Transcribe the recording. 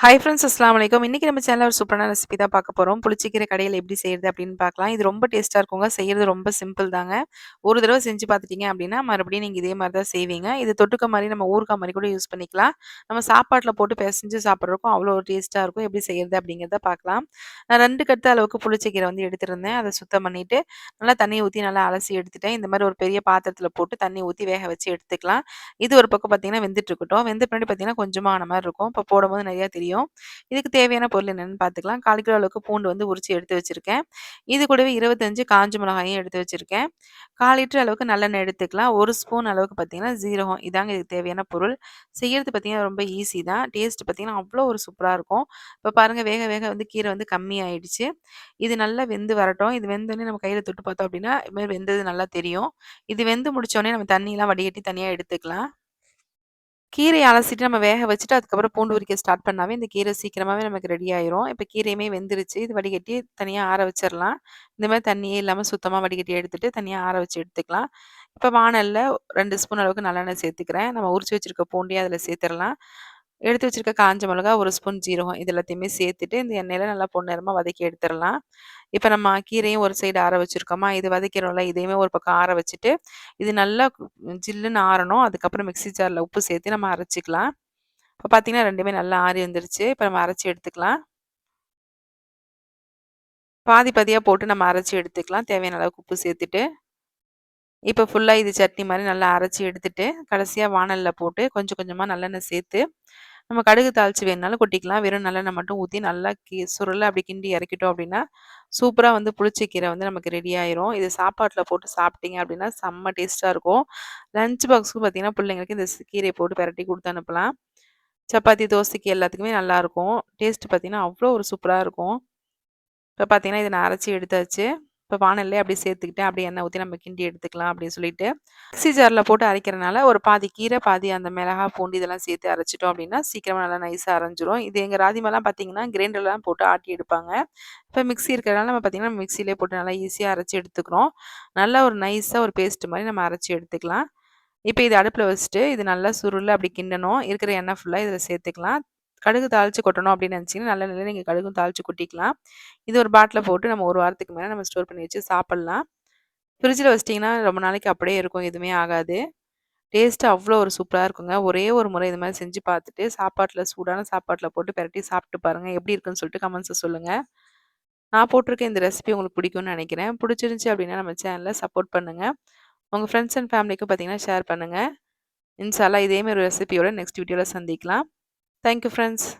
Hi friends அஸ்லாம் வலைக்கம் இன்றைக்கி நம்ம சேனலில் ஒரு சூப்பரான ரெசிபி தான் பார்க்க போகிறோம் புளிச்சிக்கிற கடையில் எப்படி செய்கிறது அப்படின்னு பார்க்கலாம். இது ரொம்ப டேஸ்ட்டாக இருக்குங்க. செய்கிறது ரொம்ப சிம்பிள் தாங்க. ஒரு தடவை செஞ்சு பார்த்துட்டிங்க அப்படின்னா மறுபடியும் நீங்கள் இதே மாதிரி தான் செய்வீங்க. இது தொட்டுக்க மாதிரி நம்ம ஊறுகாய் மாதிரி கூட யூஸ் பண்ணிக்கலாம். நம்ம சாப்பாட்டில் போட்டு பிசைஞ்சு சாப்பிட்றதுக்கும் அவ்வளோ ஒரு டேஸ்ட்டாக இருக்கும். எப்படி செய்கிறது அப்படிங்கிறத பார்க்கலாம். நான் ரெண்டு கட்டு அளவுக்கு புளிச்சிக்கீரை வந்து எடுத்துருந்தேன். அதை சுத்தம் பண்ணிவிட்டு நல்லா தண்ணி ஊற்றி நல்லா அலசி எடுத்துட்டேன். இந்த மாதிரி ஒரு பெரிய பாத்திரத்தில் போட்டு தண்ணி ஊற்றி வேக வச்சு எடுத்துக்கலாம். இது ஒரு பக்கம் பார்த்தீங்கன்னா வெந்துட்டு இருக்கட்டும். வெந்த பின்னாடி பார்த்தீங்கன்னா கொஞ்சமாக மாதிரி இருக்கும். இப்போ போடும்போது நிறையா தெரியும். தெரியும் இதுக்கு தேவையான பொருள் என்னென்னு பார்த்துக்கலாம். கால் கிலோ அளவுக்கு பூண்டு வந்து உரிச்சு எடுத்து வச்சுருக்கேன். இது கூடவே இருபத்தஞ்சு காஞ்ச மிளகாயும் எடுத்து வச்சுருக்கேன். கால் லிட்டர் அளவுக்கு நல்லெண்ணெய் எடுத்துக்கலாம். ஒரு ஸ்பூன் அளவுக்கு பார்த்தீங்கன்னா ஜீரகம் இதாங்க இதுக்கு தேவையான பொருள். செய்கிறது பார்த்தீங்கன்னா ரொம்ப ஈஸி தான். டேஸ்ட் பார்த்தீங்கன்னா அவ்வளோ ஒரு சூப்பராக இருக்கும். இப்போ பாருங்கள் வேக வேக வந்து கீரை வந்து கம்மி ஆயிடுச்சு. இது நல்லா வெந்து வரட்டும். இது வெந்தோடனே நம்ம கையில் தொட்டு பார்த்தோம் அப்படின்னா இதுமாதிரி வெந்தது நல்லா தெரியும். இது வெந்து முடிச்சோடனே நம்ம தண்ணியெலாம் வடிகட்டி தனியாக எடுத்துக்கலாம். கீரையை அலசிட்டு நம்ம வேக வச்சுட்டு அதுக்கப்புறம் பூண்டு உரிக்க ஸ்டார்ட் பண்ணாவே இந்த கீரை சீக்கிரமாகவே நமக்கு ரெடி ஆயிரும். இப்போ கீரையுமே வெந்துருச்சு. இது வடிகட்டி தனியாக ஆற வச்சிடலாம் இந்த மாதிரி தண்ணியே இல்லாமல் சுத்தமாக வடிகட்டி எடுத்துட்டு தனியாக ஆற வச்சு எடுத்துக்கலாம். இப்போ வானலில் ரெண்டு ஸ்பூன் அளவுக்கு நல்லெண்ணெய் சேர்த்துக்கிறேன். நம்ம உரிச்சு வச்சிருக்க பூண்டையும் அதில் சேர்த்துடலாம் எடுத்து வச்சுருக்க காஞ்ச மிளகா ஒரு ஸ்பூன் ஜீரகம் இது எல்லாத்தையுமே சேர்த்துட்டு இந்த எண்ணெயில் நல்லா பொன்னிறமாக வதக்கி எடுத்துடலாம். இப்போ நம்ம கீரையும் ஒரு சைடு ஆற வச்சுருக்கோமா இது வதக்கிறோம்ல இதையுமே ஒரு பக்கம் ஆற வச்சுட்டு இது நல்லா ஜில்லுன்னு ஆறணும். அதுக்கப்புறம் மிக்சி ஜாரில் உப்பு சேர்த்து நம்ம அரைச்சிக்கலாம். இப்போ பார்த்தீங்கன்னா ரெண்டுமே நல்லா ஆறி வந்துருச்சு. இப்போ நம்ம அரைச்சி எடுத்துக்கலாம். பாதி பாதியாக போட்டு நம்ம அரைச்சி எடுத்துக்கலாம். தேவையான அளவுக்கு உப்பு சேர்த்துட்டு. இப்போ ஃபுல்லாக இது சட்னி மாதிரி நல்லா அரைச்சி எடுத்துட்டு கடைசியாக வானலில் போட்டு கொஞ்சம் கொஞ்சமாக நல்லெண்ணெய் சேர்த்து நம்ம கடுகு தாளிச்சு வேணுனாலும் கொட்டிக்கலாம். வெறும் நல்லெண்ணெய் மட்டும் ஊற்றி நல்லா கி சுருளை அப்படி கிண்டி இறக்கிட்டோம் அப்படின்னா சூப்பராக வந்து புளிச்சக்கீரை வந்து நமக்கு ரெடி ஆயிரும். இது சாப்பாட்டில் போட்டு சாப்பிட்டீங்க அப்படின்னா செம்ம டேஸ்ட்டாக இருக்கும். லஞ்ச் பாக்ஸுக்கு பார்த்தீங்கன்னா பிள்ளைங்களுக்கு இந்த கீரையை போட்டு பரட்டி கொடுத்து அனுப்பலாம். சப்பாத்தி தோசைக்கு எல்லாத்துக்குமே நல்லாயிருக்கும் டேஸ்ட் பார்த்தீங்கன்னா அவ்வளோ ஒரு சூப்பராக இருக்கும். இப்போ பார்த்தீங்கன்னா இதை நான் அரைச்சி எடுத்தாச்சு. இப்போ வானல்லே அப்படியே சேர்த்துக்கிட்டேன் அப்படியே எண்ணெய் ஊற்றி நம்ம கிண்டி எடுத்துக்கலாம் அப்படின்னு சொல்லிட்டு மிக்சி ஜாரில் போட்டு அரைக்கிறனால ஒரு பாதி கீரை பாதி அந்த மிளகா பூண்டு இதெல்லாம் சேர்த்து அரைச்சிட்டோம் அப்படின்னா சீக்கிரமாக நல்லா நைஸாக அரைஞ்சிரும். இது எங்கள் ராதிமெல்லாம் பார்த்தீங்கன்னா கிரைண்டர்லாம் போட்டு ஆட்டி எடுப்பாங்க. இப்போ மிக்சி இருக்கிறனால நம்ம பார்த்தீங்கன்னா மிக்சிலே போட்டு நல்லா ஈஸியாக அரைச்சி எடுத்துக்கிறோம். நல்லா ஒரு நைஸாக ஒரு பேஸ்ட் மாதிரி நம்ம அரைச்சி எடுத்துக்கலாம். இப்போ இது அடுப்பில் வச்சுட்டு இது நல்லா சுருள் அப்படி கிண்டணும். இருக்கிற எண்ணெய் ஃபுல்லாக இதில் சேர்த்துக்கலாம். கடுகு தாளித்து கொட்டணும் அப்படின்னு நினச்சிங்கன்னா நல்ல நிலையில் நீங்கள் கடுகும் தாளித்து கொட்டிக்கலாம். இது ஒரு பாட்டில் போட்டு நம்ம ஒரு வாரத்துக்கு மேலே நம்ம ஸ்டோர் பண்ணி வச்சு சாப்பிட்லாம். ஃப்ரிட்ஜில் வச்சிட்டிங்கன்னா ரொம்ப நாளைக்கு அப்படியே இருக்கும் எதுவுமே ஆகாது. டேஸ்ட்டு அவ்வளோ ஒரு சூப்பராக இருக்குங்க. ஒரே ஒரு முறை இது மாதிரி செஞ்சு பார்த்துட்டு சாப்பாட்டில் சூடான சாப்பாட்டில் போட்டு பெரட்டி சாப்பிட்டு பாருங்கள் எப்படி இருக்குன்னு சொல்லிட்டு கமெண்ட்ஸை சொல்லுங்கள் நான் போட்டிருக்க இந்த ரெசிபி உங்களுக்கு பிடிக்கும்னு நினைக்கிறேன். பிடிச்சிருந்துச்சி அப்படின்னா நம்ம சேனலில் சப்போர்ட் பண்ணுங்கள் உங்கள் ஃப்ரெண்ட்ஸ் அண்ட் ஃபேமிலிக்கும் பார்த்தீங்கன்னா ஷேர் பண்ணுங்கள் இன்ஷால்லா இதேமாரி ஒரு ரெசிபியோட நெக்ஸ்ட் வீடியோவில் சந்திக்கலாம். Thank you friends.